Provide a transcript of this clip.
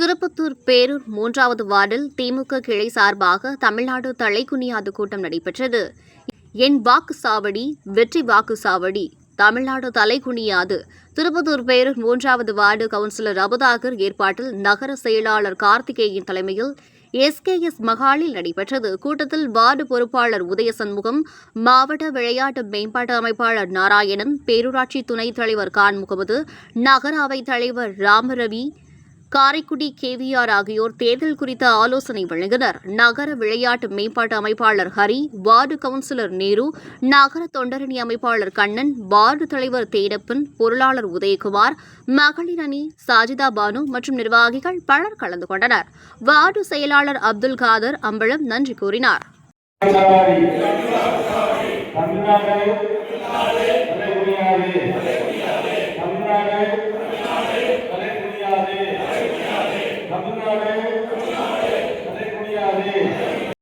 திருப்பத்தூர் பேரூர் மூன்றாவது வார்டில் திமுக கிளை சார்பாக தமிழ்நாடு தலைக்குனியாது கூட்டம் நடைபெற்றது. என் வாக்கு சாவடி வெற்றி வாக்குச்சாவடி தமிழ்நாடு தலைக்குனியாது திருப்பத்தூர் பேரூர் மூன்றாவது வார்டு கவுன்சிலர் அபுதாகர் ஏற்பாட்டில் நகர செயலாளர் கார்த்திகேயன் தலைமையில் எஸ்கேஎஸ் மகாலில் நடைபெற்றது. கூட்டத்தில் வார்டு பொறுப்பாளர் உதயசண்முகம் மாவட்ட விளையாட்டு மேம்பாட்டு அமைப்பாளர் நாராயணன் பேரூராட்சி துணைத் தலைவர் கான் முகமது நகர அவைத் தலைவர் ராமரவி காரைக்குடி கேவிஆர் ஆகியோர் தேர்தல் குறித்த ஆலோசனை வழங்கினர் நகர விளையாட்டு மேம்பாட்டு அமைப்பாளர் ஹரி வார்டு கவுன்சிலர் நேரு நகர தொண்டரணி அமைப்பாளர் கண்ணன் வார்டு தலைவர் தேடப்பன் பொருளாளர் உதயகுமார் மகளிர் அணி சாஜிதா பானு மற்றும் நிர்வாகிகள் பலர் கலந்து கொண்டனர் வார்டு செயலாளர் அப்துல் காதர் அம்பலம் நன்றி கூறினார் தமிழ்நாடு தலைகுனியாது தமிழ்நாடு தலைகுனியாது தமிழ்நாடு